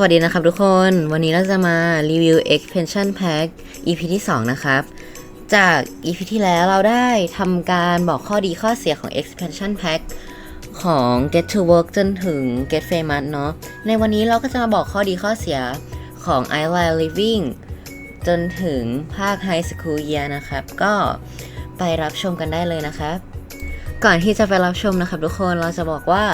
สวัสดีนะครับทุกคน วันนี้เราจะมารีวิว expansion pack EP ที่ 2 นะครับ จาก EP ที่แล้วเราได้ทำการบอกข้อดีข้อเสียของ expansion pack ของ Get to Work จนถึง Get Famous เนาะ ในวันนี้เราก็จะมาบอกข้อดีข้อเสียของ I Line Living จนถึงภาค High School Year นะครับ ก็ไปรับชมกันได้เลยนะครับก่อนที่จะไปรับชมนะครับทุกคนเราจะบอกว่า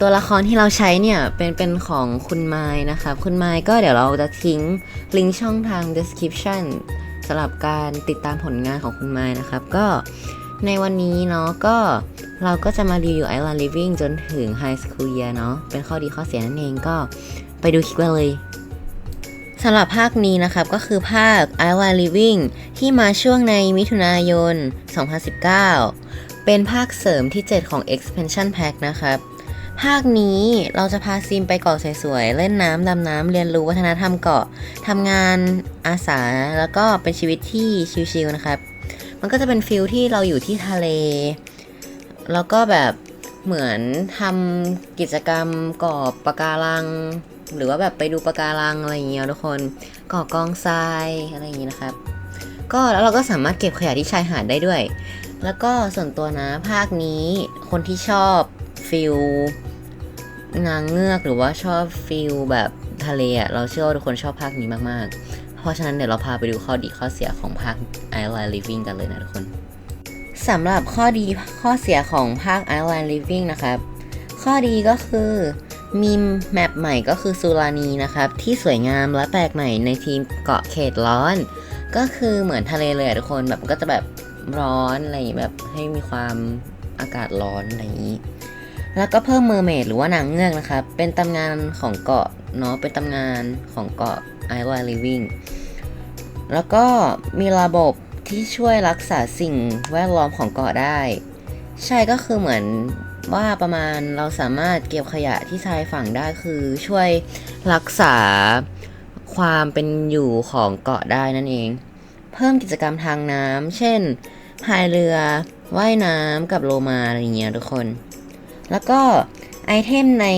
ตัวละครที่เราใช้เนี่ยเป็นเป็นของคุณไม้นะครับคุณไม้ก็เดี๋ยวเราจะทิ้งลิงก์ช่องทาง description สำหรับการติดตามผลงานของคุณไม้นะครับก็ในวันนี้เนาะก็เราก็จะมารีวิว Island Living จนถึง High School Year เนาะเป็นข้อดีข้อเสียนั่นเองก็ไปดูคลิปกันเลยสำหรับภาคนี้นะครับก็คือภาค Island Living ที่มาช่วงในมิถุนายน 2019 เป็นภาคเสริมที่ 7 ของ expansion pack นะครับ ภาคนี้เราจะพาซิมไปเกาะสวยๆ เล่นน้ำดำน้ำเรียนรู้วัฒนธรรมเกาะทำงานอาสาแล้วก็เป็นชีวิตที่ชิลๆนะครับ มันก็จะเป็นฟิลที่เราอยู่ที่ทะเล แล้วก็แบบเหมือนทำกิจกรรมก่อปะการัง หรือว่าแบบไปดูปะการังอะไรอย่างเงี้ยทุกคนก่อกองทรายอะไรอย่างงี้นะครับ ก็แล้วเราก็สามารถเก็บขยะที่ชายหาดได้ด้วย แล้วก็ส่วนตัวนะภาคนี้คนที่ชอบ ฟิลนางเงือกหรือว่าชอบฟิลแบบทะเลอะเราเชื่อว่าทุกคนชอบภาคนี้มากๆ เพราะฉะนั้นเดี๋ยวเราพาไปดูข้อดีข้อเสียของภาค Island Living กันเลยนะทุกคนสำหรับข้อดีข้อเสียของภาค Island Living นะครับ ข้อดีก็คือมีแมปใหม่ก็คือซูรานีนะครับ ที่สวยงามและแปลกใหม่ในทีมเกาะเขตร้อน ก็คือเหมือนทะเลเลยทุกคนแบบก็จะแบบร้อนอะไรแบบให้มีความอากาศร้อนอะไรอย่างนี้ แล้วก็เพิ่มเมอร์เมดหรือว่านางเงือกนะครับ เป็นตำนานของเกาะเนาะ เป็นตำนานของเกาะ i w a Living แล้วก็มีระบบที่ช่วยรักษาสิ่งแวดล้อมของเกาะได้ ใช่ก็คือเหมือนว่าประมาณเราสามารถเก็บขยะที่ชายฝั่งได้คือช่วยรักษาความเป็นอยู่ของเกาะได้นั่นเอง เพิ่มกิจกรรมทางน้ำเช่นพายเรือว่ายน้ำกับโลมาอะไรเงี้ยทุกคน แล้วก็ไอเทมใน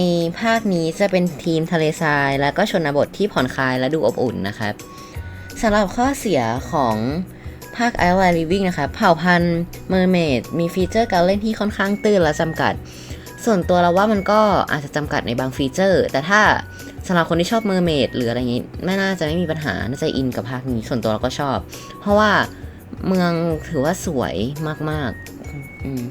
ภาคนี้จะเป็นทีมทะเลทราย แล้วก็ชนบทที่ผ่อนคลายและดูอบอุ่นนะครับสำหรับข้อเสียของภาค i อ l a n d Living นะครับเผ่าพันธุ์ Mermaid มีฟีเจอร์การเล่นที่ค่อนข้างตื้นและจำกัด ส่วนตัวเราว่ามันก็อาจจะจำกัดในบางฟีเจอร์ แต่ถ้าสำหรับคนที่ชอบเมอร์เมดหรืออะไรอย่างนี้ไม่น่าจะไม่มีปัญหา น่าจะอินกับภาคนี้ ส่วนตัวเราก็ชอบ เพราะว่าเมืองถือว่าสวยมากๆอืม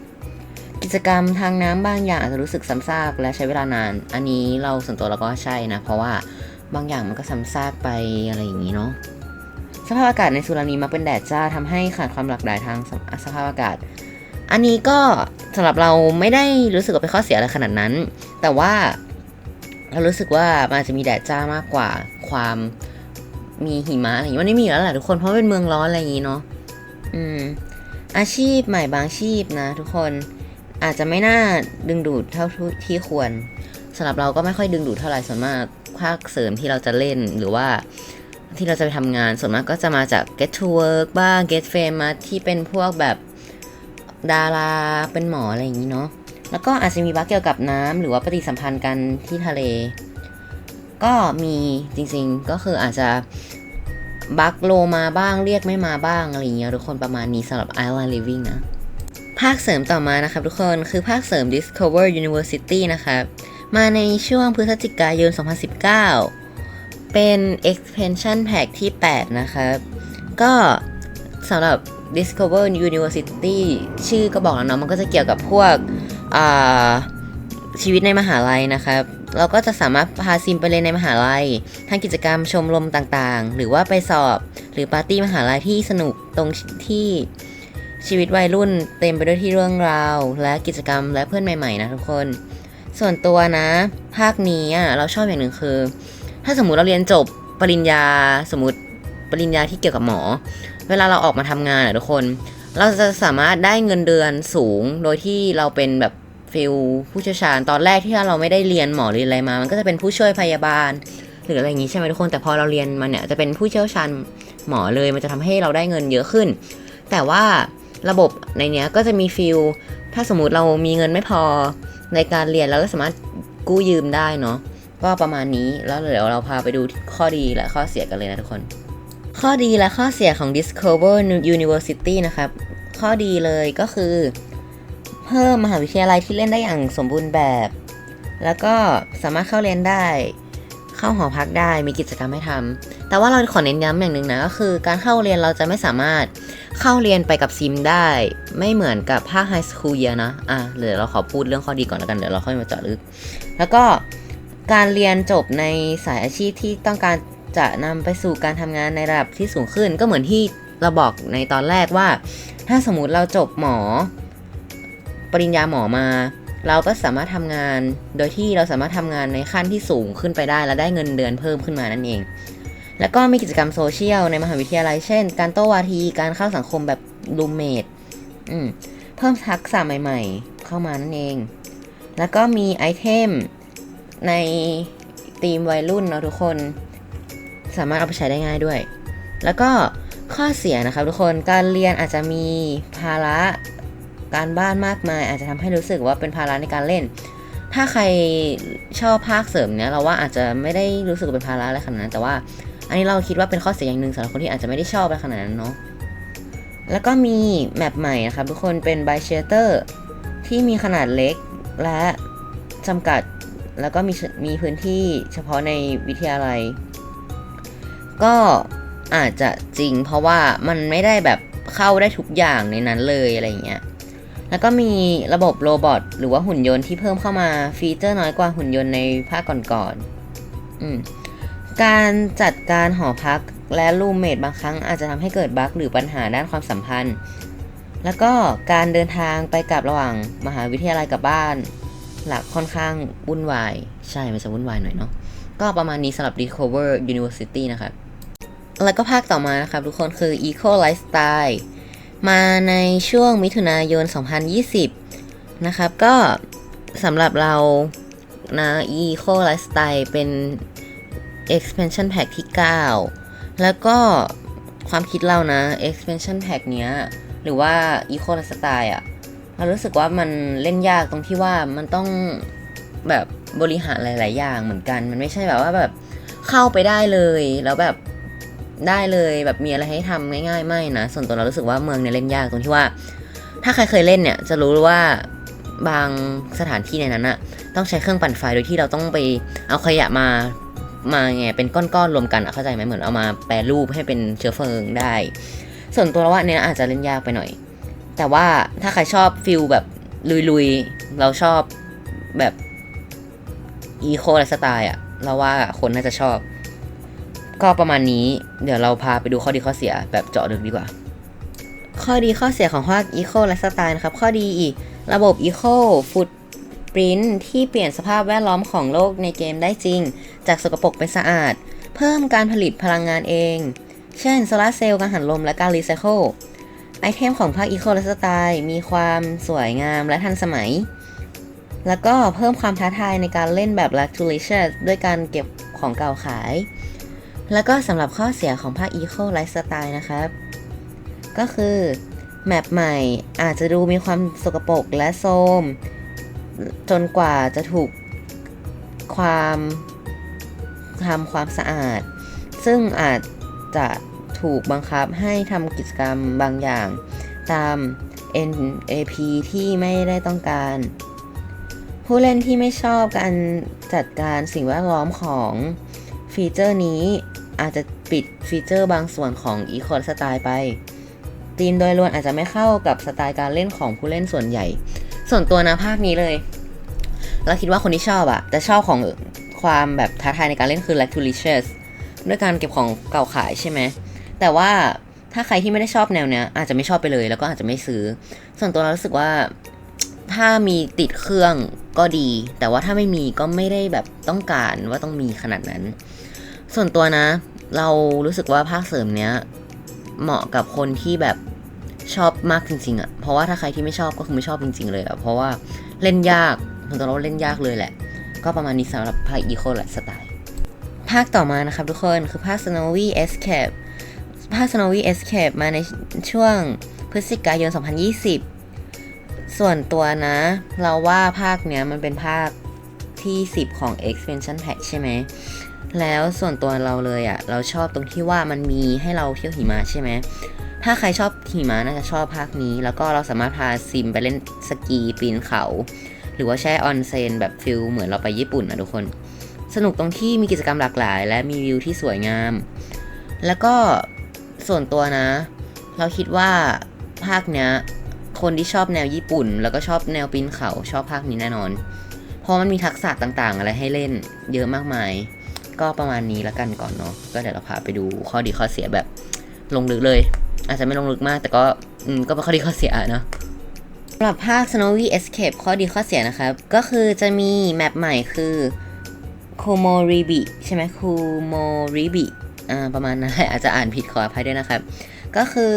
กิจกรรมทางน้ำบางอย่างอาจจะรู้สึกซ้ำซากและใช้เวลานาน อันนี้เราส่วนตัวเราก็ใช่นะ เพราะว่าบางอย่างมันก็ซ้ำซากไปอะไรอย่างนี้เนาะสภาพอากาศในสุรานีมักเป็นแดดจ้าทำให้ขาดความหลากหลายทางสภาพอากาศ อันนี้ก็สำหรับเราไม่ได้รู้สึกว่าเป็นข้อเสียอะไรขนาดนั้น แต่ว่าเรารู้สึกว่ามันจะมีแดดจ้ามากกว่าความมีหิมะอะไรอย่างนี้มันไม่มีแล้วแหละทุกคนเพราะเป็นเมืองร้อนอะไรอย่างนี้เนาะอืมอาชีพใหม่บางอาชีพนะทุกคน อาจจะไม่น่าดึงดูดเท่าที่ควรสำหรับเราก็ไม่ค่อยดึงดูดเท่าไหร่ส่วนมากภาคเสริมที่เราจะเล่นหรือว่าที่เราจะไปทำงานส่วนมากก็จะมาจาก Get to Work บ้าง Get Famous ที่เป็นพวกแบบดาราเป็นหมออะไรอย่างนี้เนาะแล้วก็อาจจะมีบั๊กเกี่ยวกับน้ำหรือว่าปฏิสัมพันธ์กันที่ทะเล ก็มีจริงๆก็คืออาจจะบั๊กโลมาบ้างเรียกไม่มาบ้างอะไรอย่างเงี้ยทุกคนประมาณนี้สำหรับ Island Living นะ ภาคเสริมต่อมานะครับทุกคนคือภาคเสริม Discover University นะครับมาในช่วงพฤศจิกายน 2019 เป็น expansion pack ที่ 8 นะครับ ก็สำหรับ Discover University ชื่อก็บอกแล้วเนาะมันก็จะเกี่ยวกับพวกชีวิตในมหาลัยนะครับ เราก็จะสามารถพาซิมไปเรียนในมหาลัยทางกิจกรรมชมรมต่างๆ หรือว่าไปสอบหรือปาร์ตี้มหาลัยที่สนุกตรงที่ ชีวิตวัยรุ่นเต็มไปด้วยที่เรื่องราว และกิจกรรมและเพื่อนใหม่ ๆ นะทุกคน ส่วนตัวนะ ภาคนี้อะเราชอบอย่างหนึ่งคือ ถ้าสมมุติเราเรียนจบปริญญาสมมติปริญญาที่เกี่ยวกับหมอ เวลาเราออกมาทำงานอะทุกคน เราจะสามารถได้เงินเดือนสูงโดยที่เราเป็นแบบฟิลผู้เชี่ยวชาญตอนแรกที่เราไม่ได้เรียนหมอเรียนอะไรมา มันก็จะเป็นผู้ช่วยพยาบาล หรืออะไรอย่างนี้ใช่ไหมทุกคนแต่พอเราเรียนมาเนี่ยจะเป็นผู้เชี่ยวชาญหมอเลยมันจะทำให้เราได้เงินเยอะขึ้น แต่ว่า ระบบในเนี้ยก็จะมีฟิลถ้าสมมติเรามีเงินไม่พอในการเรียนเราก็สามารถกู้ยืมได้เนาะก็ประมาณนี้แล้วเดี๋ยวเราพาไปดูข้อดีและข้อเสียกันเลยนะทุกคน ข้อดีและข้อเสียของ Discover University นะครับ ข้อดีเลยก็คือ เพิ่มมหาวิทยาลัยที่เล่นได้อย่างสมบูรณ์แบบ แล้วก็สามารถเข้าเรียนได้ เข้าหอพักได้มีกิจกรรมให้ทำแต่ว่าเราขอเน้นย้ำอย่างหนึ่งนะก็คือ การเข้าเรียนเราจะไม่สามารถเข้าเรียนไปกับซิมได้ ไม่เหมือนกับภาคไฮสคูลเยอะนะอะเดี๋ยวเราขอพูดเรื่องข้อดีก่อนแล้วกันเดี๋ยวเราค่อยมาเจาะลึก แล้วก็การเรียนจบในสายอาชีพที่ต้องการจะนำไปสู่การทำงานในระดับที่สูงขึ้น ก็เหมือนที่เราบอกในตอนแรกว่า ถ้าสมมติเราจบหมอ ปริญญาหมอมา เราก็สามารถทำงาน โดยที่เราสามารถทำงานในขั้นที่สูงขึ้นไปได้ และได้เงินเดือนเพิ่มขึ้นมานั่นเอง แล้วก็มีกิจกรรมโซเชียลในมหาวิทยาลัย เช่น การโต้วาที การเข้าสังคมแบบรูมเมทเพิ่มทักษะใหม่ๆ เข้ามานั่นเอง แล้วก็มีไอเทมในทีมวัยรุ่นเนาะทุกคน สามารถเอาไปใช้ได้ง่ายด้วย แล้วก็ข้อเสียนะครับทุกคน การเรียนอาจจะมีภาระ การบ้านมากมาย อาจจะทำให้รู้สึกว่าเป็นภาระในการเล่น ถ้าใครชอบภาคเสริมเนี้ยเราว่าอาจจะไม่ได้รู้สึกเป็นภาระอะไรขนาดนั้น แต่ว่า อันนี้เราคิดว่าเป็นข้อเสียอย่างหนึ่งสำหรับคนที่อาจจะไม่ได้ชอบอะไรขนาดนั้นเนาะแล้วก็มีแมปใหม่นะครับทุกคนเป็น by shelter ที่มีขนาดเล็กและจำกัดแล้วก็มีมีพื้นที่เฉพาะในวิทยาลัย ก็อาจจะจริงเพราะว่ามันไม่ได้แบบเข้าได้ทุกอย่างในนั้นเลยอะไรอย่างเงี้ย แล้วก็มีระบบโรบอทหรือว่าหุ่นยนต์ที่เพิ่มเข้ามาฟีเจอร์น้อยกว่าหุ่นยนต์ในภาคก่อนๆการจัดการหอพักและรูมเมทบางครั้งอาจจะทำให้เกิดบั๊กหรือปัญหาด้านความสัมพันธ์ แล้วก็การเดินทางไปกลับระหว่างมหาวิทยาลัยกับบ้าน หลักค่อนข้างวุ่นวาย ใช่ มันจะวุ่นวายหน่อยเนาะ ก็ประมาณนี้สำหรับ Discover University นะครับ แล้วก็ภาคต่อมานะครับทุกคนคือ Eco Lifestyle มาในช่วงมิถุนายน 2020 นะครับ ก็สำหรับเรานะ Eco Lifestyle เป็น expansion pack ที่ 9 แล้วก็ความคิดเรานะ expansion pack เนี้ย หรือว่า Eco Lifestyle อะเรารู้สึกว่ามันเล่นยากตรงที่ว่ามันต้องแบบบริหารหลาย ๆ อย่างเหมือนกัน มันไม่ใช่แบบว่าแบบเข้าไปได้เลย แล้วแบบ ได้เลยแบบมีอะไรให้ทำง่ายๆไม่นะส่วนตัวเรารู้สึกว่าเมืองเนี่ยเล่นยากตรงที่ว่า ถ้าใครเคยเล่นเนี่ยจะรู้ว่าบางสถานที่ในนั้นอะต้องใช้เครื่องปั่นไฟโดยที่เราต้องไปเอาขยะมามาไงเป็นก้อนๆรวมกันอะเข้าใจไหมเหมือนเอามาแปรรูปให้เป็นเชื้อเพลิงได้ ส่วนตัวเราว่าเนี้ยอาจจะเล่นยากไปหน่อย แต่ว่าถ้าใครชอบฟิลแบบลุยๆเราชอบแบบอีโคและสไตล์อะเราว่าคนน่าจะชอบ ก็ประมาณนี้เดี๋ยวเราพาไปดูข้อดีข้อเสียแบบเจาะลึกดีกว่า ข้อดีข้อเสียของภาคอีโคและสไตล์นะครับ ข้อดีอีกระบบอีโคฟุตปรินที่เปลี่ยนสภาพแวดล้อมของโลกในเกมได้จริง จากสกปรกเป็นสะอาด เพิ่มการผลิตพลังงานเอง เช่นโซลาร์เซลล์กังหันลมและการรีไซเคิลไอเทมของภาคอีโคและสไตล์มีความสวยงามและทันสมัย แล้วก็เพิ่มความท้าทายในการเล่นแบบ l u x u r i o u s ด้วยการเก็บของเก่าขาย แล้วก็สำหรับข้อเสียของภาค Eco Lifestyle นะครับ ก็คือแมปใหม่อาจจะดูมีความสกปรกและโทมจนกว่าจะถูกความทำความสะอาด ซึ่งอาจจะถูกบังคับให้ทำกิจกรรมบางอย่างตาม NAP ที่ไม่ได้ต้องการ ผู้เล่นที่ไม่ชอบการจัดการสิ่งแวดล้อมของฟีเจอร์นี้ อาจจะปิดฟีเจอร์บางส่วนของ Eco Style ไป ธีมโดยรวมอาจจะไม่เข้ากับสไตล์การเล่นของผู้เล่นส่วนใหญ่ ส่วนตัวนะภาคนี้เลย เราคิดว่าคนที่ชอบอะจะชอบของความแบบท้าทายในการเล่นคือ l a c t u r i c i o u s ด้วยการเก็บของเก่าขายใช่ไหม แต่ว่าถ้าใครที่ไม่ได้ชอบแนวเนี้ยอาจจะไม่ชอบไปเลย แล้วก็อาจจะไม่ซื้อ ส่วนตัวเรารู้สึกว่าถ้ามีติดเครื่องก็ดี แต่ว่าถ้าไม่มีก็ไม่ได้แบบต้องการว่าต้องมีขนาดนั้น ส่วนตัวนะ เรารู้สึกว่าภาคเสริมเนี้ย เหมาะกับคนที่แบบชอบมากจริงๆอะ่ะ เพราะว่าถ้าใครที่ไม่ชอบก็คือไม่ชอบจริง ๆ เลยอะ่ะ เพราะว่าเล่นยากส่วนตัวเราเล่นยากเลยแหละ ก็ประมาณนี้สำหรับภาค Eco แหละสไตล์ ภาคต่อมานะครับทุกคนคือภาค Snowy Escape ภาค Snowy Escape มาในช่วงพฤศจิกายน 2020 ส่วนตัวนะ เราว่าภาคเนี้ยมันเป็นภาคที่ 10 ของ expansion pack ใช่ไหม แล้วส่วนตัวเราเลยอะ่ะเราชอบตรงที่ว่ามันมีให้เราเที่ยวหิมะใช่ไหมถ้าใครชอบหิมะน่าจะชอบภาคนี้ แล้วก็เราสามารถพาซิมไปเล่นสกีปีนเขา หรือว่าแช่ออนเซนแบบฟิลเหมือนเราไปญี่ปุ่นนะทุกคน สนุกตรงที่มีกิจกรรมหลากหลาย และมีวิวที่สวยงาม แล้วก็ส่วนตัวนะ เราคิดว่าภาคเนี้ยคนที่ชอบแนวญี่ปุ่น แล้วก็ชอบแนวปีนเขาชอบภาคนี้แน่นอน เพราะมันมีทักษะต่างๆ อะไรให้เล่นเยอะมากมาย ก็ประมาณนี้ล้วกันก่อนเนาะก็เดี๋ยวเราพาไปดูข้อดีข้อเสียแบบลงลึกเลย อาจจะไม่ลงลึกมาก แต่ก็อืมก็เป็นข้อดีข้อเสียเนาะสำหรับภาค Snowy Escape ข้อดีข้อเสียนะครับ ก็คือจะมีแมปใหม่คือ Komoribi ใช่ไหม Komoribi อ่าประมาณนั้นแหละอาจจะอ่านผิดขออภัยด้วยนะครับ ก็คือ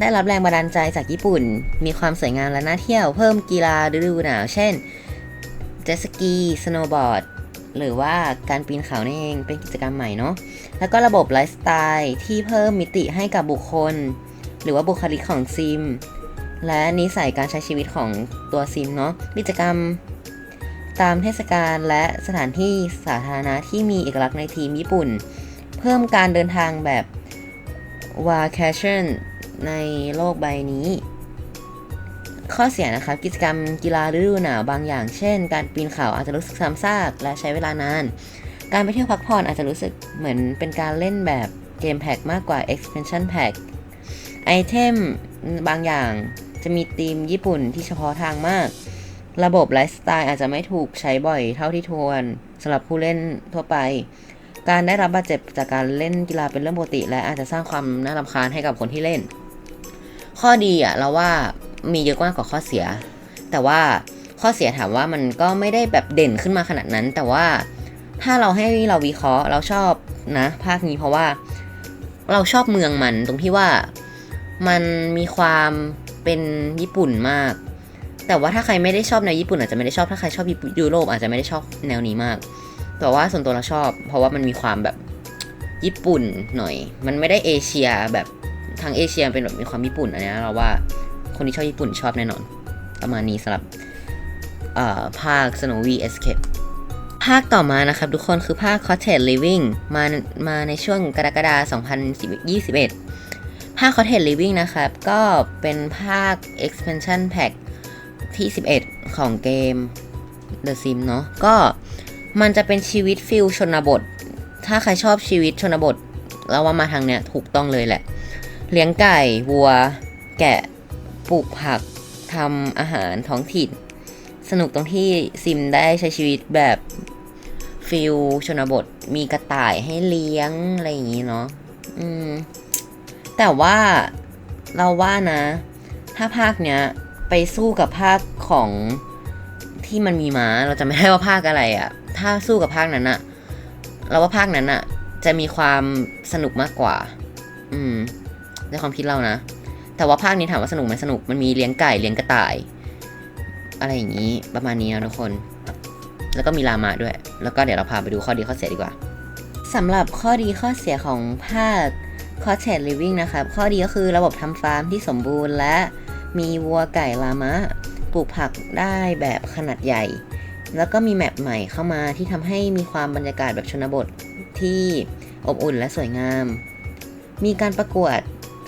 ได้รับแรงบันดาลใจจากญี่ปุ่น มีความสวยงามและน่าเที่ยวเพิ่มกีฬาฤดูหนาว เช่นเจ็ตสกีสโนว์บอร์ด หรือว่าการปีนเขานี่เองเป็นกิจกรรมใหม่เนาะแล้วก็ระบบไลฟ์สไตล์ที่เพิ่มมิติให้กับบุคคล หรือว่าบุคลิกของซิม และนิสัยการใช้ชีวิตของตัวซิมเนาะกิจกรรมตามเทศกาลและสถานที่สาธารณะที่มีเอกลักษณ์ในทีมญี่ปุ่น เพิ่มการเดินทางแบบวาแคชันในโลกใบนี้ ข้อเสียนะครับกิจกรรมกีฬาฤดูหนาวบางอย่าง เช่น การปีนเขาอาจจะรู้สึกซ้ำซากและใช้เวลานาน การไปเที่ยวพักผ่อนอาจจะรู้สึกเหมือนเป็นการเล่นแบบเกมแพ็กมากกว่า expansion pack ไอเทมบางอย่างจะมีธีมญี่ปุ่นที่เฉพาะทางมาก ระบบไลฟ์สไตล์อาจจะไม่ถูกใช้บ่อยเท่าที่ควรสำหรับผู้เล่นทั่วไป การได้รับบาดเจ็บจากการเล่นกีฬาเป็นเรื่องปกติ และอาจจะสร้างความน่ารำคาญให้กับคนที่เล่น ข้อดีอะเราว่า มีเยอะมากกว่าข้อเสีย แต่ว่าข้อเสียถามว่ามันก็ไม่ได้แบบเด่นขึ้นมาขนาดนั้น แต่ว่าถ้าเราให้เราวิเคราะห์เราชอบนะ ภาคนี้เพราะว่าเราชอบเมืองมันตรงที่ว่ามันมีความเป็นญี่ปุ่นมาก แต่ว่าถ้าใครไม่ได้ชอบแนวญี่ปุ่นอาจจะไม่ได้ชอบถ้าใครชอบยุโรปอาจจะไม่ได้ชอบแนวนี้มาก แต่ว่าส่วนตัวเราชอบ เพราะว่ามันมีความแบบญี่ปุ่นหน่อย มันไม่ได้เอเชียแบบทางเอเชียเป็นแบบมีความญี่ปุ่นอันนี้เราว่า คนที่ชอบญี่ปุ่นชอบแน่นอน ประมาณนี้สำหรับภาค Snowy Escape ภาคต่อมานะครับทุกคนคือภาค Cottage Living มามาในช่วงกรกฎาคม2021 ภาค Cottage Living นะครับ ก็เป็นภาค expansion pack ที่ 11 ของเกม The Sims เนาะก็มันจะเป็นชีวิตฟิลชนบท ถ้าใครชอบชีวิตชนบท เราว่ามาทางเนี้ยถูกต้องเลยแหละ เลี้ยงไก่ วัว แกะ ปลูกผักทำอาหารท้องถิ่น สนุกตรงที่ซิมได้ใช้ชีวิตแบบฟิลชนบท มีกระต่ายให้เลี้ยง อะไรอย่างนี้เนาะอืม แต่ว่าเราว่านะ ถ้าภาคเนี้ย ไปสู้กับภาคของที่มันมีม้า เราจะไม่ได้ว่าภาคอะไรอะถ้าสู้กับภาคนั้นอะเราว่าภาคนั้นอะจะมีความสนุกมากกว่า อืมในความคิดเรานะ แต่ว่าภาคนี้ถามว่าสนุกไหมสนุก มันมีเลี้ยงไก่เลี้ยงกระต่าย อะไรอย่างนี้ประมาณนี้นะทุกคน แล้วก็มีลามาด้วย แล้วก็เดี๋ยวเราพาไปดูข้อดีข้อเสียดีกว่าสำหรับข้อดีข้อเสียของภาค Cottage Living นะครับ ข้อดีก็คือระบบทำฟาร์มที่สมบูรณ์ และมีวัวไก่ลามะ ปลูกผักได้แบบขนาดใหญ่ แล้วก็มีแมปใหม่เข้ามาที่ทำให้มีความบรรยากาศแบบชนบทที่อบอุ่นและสวยงาม มีการประกวด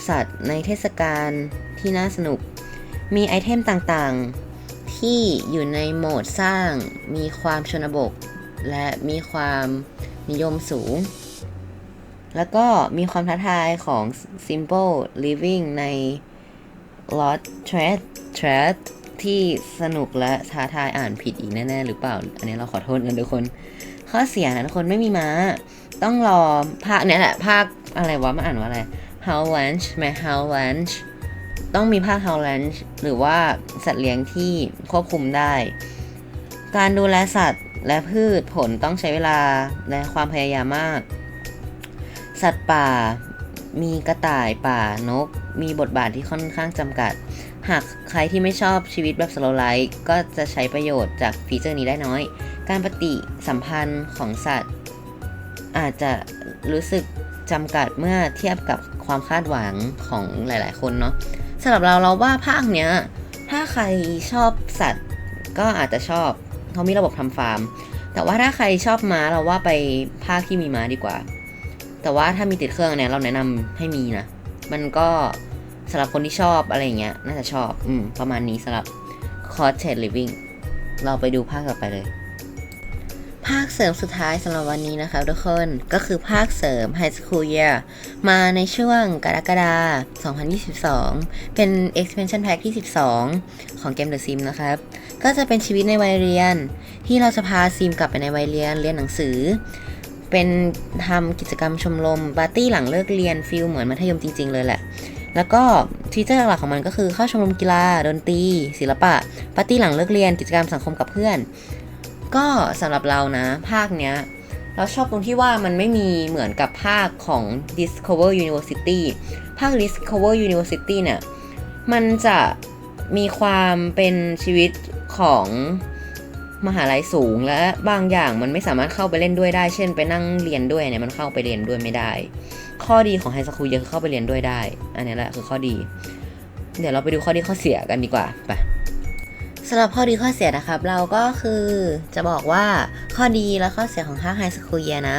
สัตว์ในเทศกาลที่น่าสนุก มีไอเทมต่างๆ ที่อยู่ในโหมดสร้าง มีความชนบทและมีความนิยมสูง แล้วก็มีความท้าทายของ Simple Living ใน Lot Thread Thread ที่สนุกและท้าทายอ่านผิดอีกแน่ ๆ หรือเปล่า อันนี้เราขอโทษกันทุกคน ข้อเสียนะทุกคนไม่มีม้า ต้องรอภาคเนี้ยแหละภาคอะไรวะมันอ่านว่าอะไร Howlands ไหม Howlands ต้องมีภาค Howlands หรือว่าสัตว์เลี้ยงที่ควบคุมได้ การดูแลสัตว์และพืชผลต้องใช้เวลาและความพยายามมาก สัตว์ป่ามีกระต่ายป่านก มีบทบาทที่ค่อนข้างจำกัด หากใครที่ไม่ชอบชีวิตแบบ slow life ก็จะใช้ประโยชน์จากฟีเจอร์นี้ได้น้อย การปฏิสัมพันธ์ของสัตว์ อาจจะรู้สึกจำกัดเมื่อเทียบกับ ความคาดหวังของหลาย ๆ คนเนาะสำหรับเราเราว่าภาคเนี้ย ถ้าใครชอบสัตว์ก็อาจจะชอบเขามีระบบทำฟาร์ม แต่ว่าถ้าใครชอบม้าเราว่าไปภาคที่มีม้าดีกว่า แต่ว่าถ้ามีติดเครื่องเนี่ยเราแนะนำให้มีนะ มันก็สำหรับคนที่ชอบอะไรเงี้ยน่าจะชอบ อืม ประมาณนี้สำหรับ c o s t e d Living เราไปดูภาคต่อไปเลย ภาคเสริมสุดท้ายสำหรับวันนี้นะคะทุกคนก็คือภาคเสริม High School Year มาในช่วงกรกฎาคม 2022 เป็น expansion pack ที่ 12 ของเกม The Sims นะครับ ก็จะเป็นชีวิตในวัยเรียน ที่เราจะพาซิมกลับไปในวัยเรียนเรียนหนังสือ เป็นทำกิจกรรมชมรมปาร์ตี้หลังเลิกเรียนฟิลเหมือนมัธยมจริง ๆ เลยแหละแล้วก็ฟีเจอร์หลักๆของมันก็คือเข้าชมรมกีฬาดนตรีศิลปะปาร์ตี้หลังเลิกเรียนกิจกรรมสังคมกับเพื่อน ก็สำหรับเรานะ ภาคเนี้ย เราชอบตรงที่ว่ามันไม่มีเหมือนกับภาคของ Discover University ภาค Discover University เนี่ย มันจะมีความเป็นชีวิตของมหาลัยสูงและบางอย่างมันไม่สามารถเข้าไปเล่นด้วยได้ เช่น ไปนั่งเรียนด้วยเนี่ยมันเข้าไปเรียนด้วยไม่ได้ ข้อดีของไฮสคูลคือเข้าไปเรียนด้วยได้ อันนี้แหละคือข้อดี เดี๋ยวเราไปดูข้อดีข้อเสียกันดีกว่าไปำหรับข้อดีข้อเสียนะครับ เราก็คือจะบอกว่าข้อดีและข้อเสียของภาคไฮสคูลเยนะ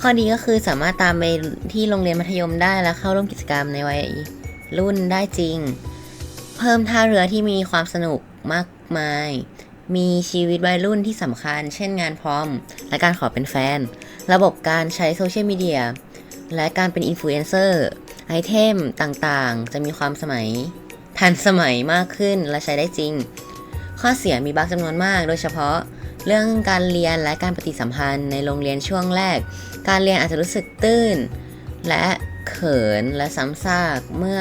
ข้อดีก็คือสามารถตามไปที่โรงเรียนมัธยมได้และเข้าร่วมกิจกรรมในวัยรุ่นได้จริง เพิ่มท่าเรือที่มีความสนุกมากมาย มีชีวิตวัยรุ่นที่สำคัญ เช่นงานพร้อม และการขอเป็นแฟน ระบบการใช้โซเชียลมีเดียและการเป็นอินฟลูเอนเซอร์ไอเทมต่างๆ จะมีความสมัยทันสมัยมากขึ้นและใช้ได้จริง ข้อเสียมีบั๊กจำนวนมาก โดยเฉพาะ เรื่องการเรียนและการปฏิสัมพันธ์ในโรงเรียนช่วงแรก การเรียนอาจจะรู้สึกตื้น และเขินและซ้ำซากเมื่อ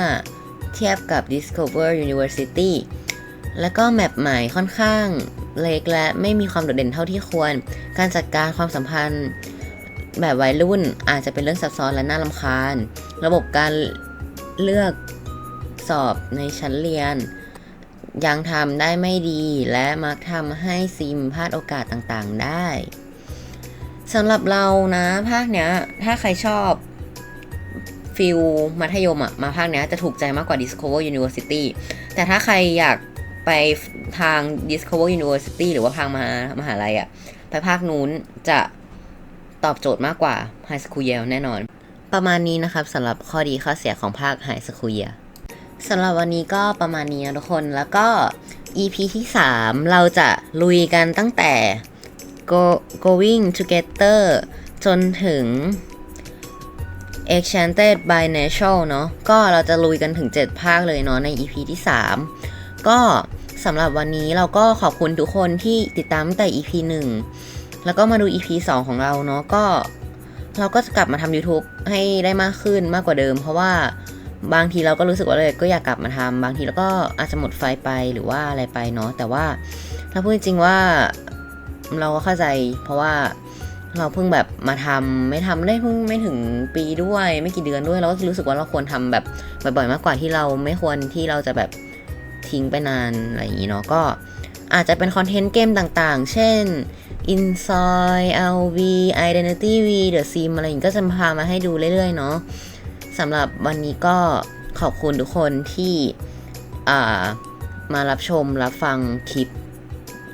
เทียบกับ Discover University แล้วก็แมปใหม่ค่อนข้างเล็กและไม่มีความโดดเด่นเท่าที่ควร การจัดการความสัมพันธ์แบบวัยรุ่นอาจจะเป็นเรื่องซับซ้อนและน่ารำคาญ ระบบการเลือกสอบในชั้นเรียน ยังทำได้ไม่ดีและมักทำให้ซิมพลาดโอกาสต่างๆได้สำหรับเรานะภาคเนี้ย ถ้าใครชอบฟิลมัธยมอะมาภาคเนี้ยจะถูกใจมากกว่า Discover University แต่ถ้าใครอยากไปทาง Discover University หรือว่าทางมหามหาลัยอะไปภาคนู้นจะตอบโจทย์มากกว่า High School Year แน่นอน ประมาณนี้นะครับสำหรับข้อดีข้อเสียของภาค High School Year สำหรับวันนี้ก็ประมาณนี้นะทุกคนแล้วก็ EP ที่ 3 เราจะลุยกันตั้งแต่ Go Going Together จนถึง Enchanted by Nature เนาะก็เราจะลุยกันถึง 7 ภาคเลยเนาะใน EP ที่ 3 ก็สำหรับวันนี้เราก็ขอบคุณทุกคนที่ติดตามตั้งแต่ EP 1 แล้วก็มาดู EP 2 ของเราเนาะก็เราก็จะกลับมาทำ YouTube ให้ได้มากขึ้นมากกว่าเดิม เพราะว่า บางทีเราก็รู้สึกว่าเลยก็อยากกลับมาทำบางทีเราก็อาจจะหมดไฟไปหรือว่าอะไรไปเนาะแต่ว่าถ้าพูดจริงๆว่าเราก็เข้าใจ เพราะว่าเราเพิ่งแบบมาทำไม่ทำได้เพิ่งไม่ถึงปีด้วย ไม่กี่เดือนด้วยเราก็รู้สึกว่าเราควรทำแบบบ่อยๆมากกว่าที่เราไม่ควรที่เราจะแบบทิ้งไปนานอะไรอย่างนี้เนาะก็อาจจะเป็นคอนเทนต์เกมต่างๆ เช่น Inside LV Identity V The Sim อะไรอย่างนี้ก็จะพามาให้ดูเรื่อยๆเนาะ สำหรับวันนี้ก็ขอบคุณทุกคนที่มารับชมรับฟังคลิป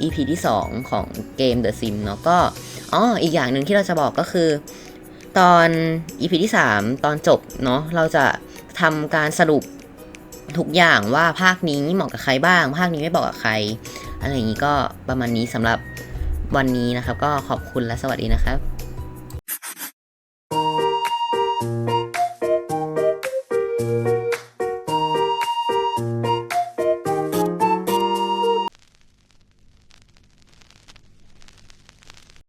EP ที่ 2 ของเกม The Sim เนาะก็อ๋ออีกอย่างหนึ่งที่เราจะบอกก็คือ ตอน EP ที่ 3 ตอนจบเนาะเราจะทำการสรุปทุกอย่างว่าภาคนี้เหมาะกับใครบ้าง ภาคนี้ไม่เหมาะกับใคร อะไรอย่างนี้ก็ประมาณนี้สำหรับวันนี้นะครับ ก็ขอบคุณและสวัสดีนะครับ